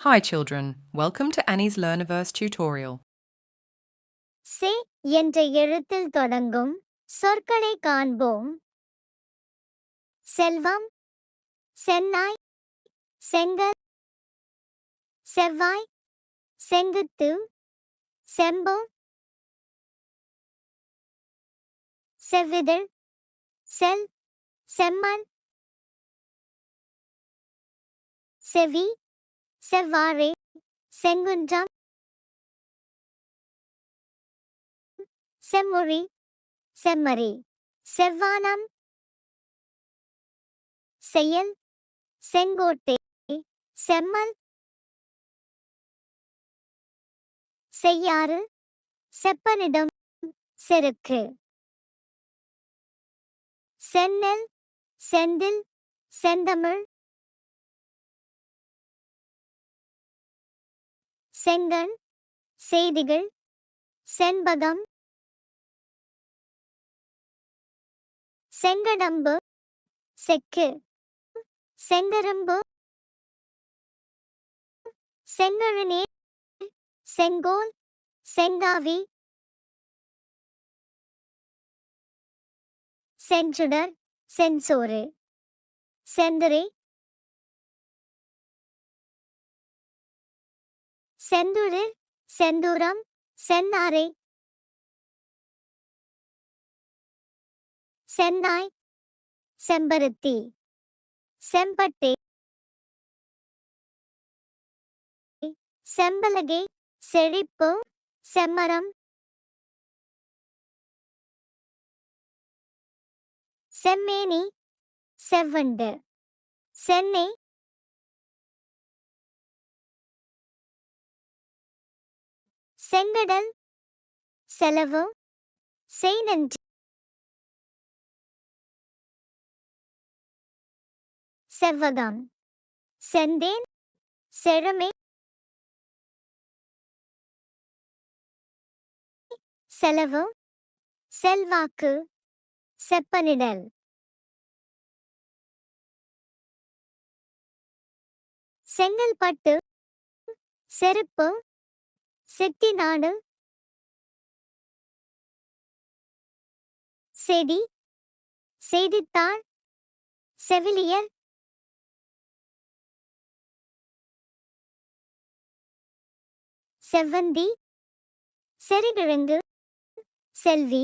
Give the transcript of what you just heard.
Hi children, welcome to Annie's Learniverse tutorial. சே என்ற எழுத்தில் தொடங்கும் சொற்களை காண்போம் செல்வம் சென்னாய் செங்கல் செவ்வாய் செங்குத்து செம்பு செவ்விதழ் செல் செம்மண் செவி செவ்வாறே செங்குன்றம் செம்மொழி செம்மறி செவ்வானம் செயல் செங்கோட்டை செம்மல் செய்யாறு செப்பனிடம் செருக்கு. சென்னல் செந்தில் செந்தமிழ் செங்கண் செய்திகள் செண்பகம் செங்கடம்பு செக்கு செங்கரும்பு செங்கழுநீர் செங்கோல் செங்காவி செஞ்சுடர் செஞ்சோறு செந்தரை செந்துரு செந்தூரம் சென்னாரை. சென்னாய் செம்பருத்தி. செம்பட்டை. செம்பலகை செழிப்பு செம்மரம். செம்மேனி செவ்வண்டு. சென்னை செங்கடல் செலவு செய்நன்றி செவ்வகம் செந்தேன் செழுமை செலவு செல்வாக்கு செப்பனிடல். செங்கல்பட்டு செருப்பு செட்டிநாடு செடி. செய்தித்தாள். செவிலியர். செவ்வந்தி. செரிகிழங்கு செல்வி.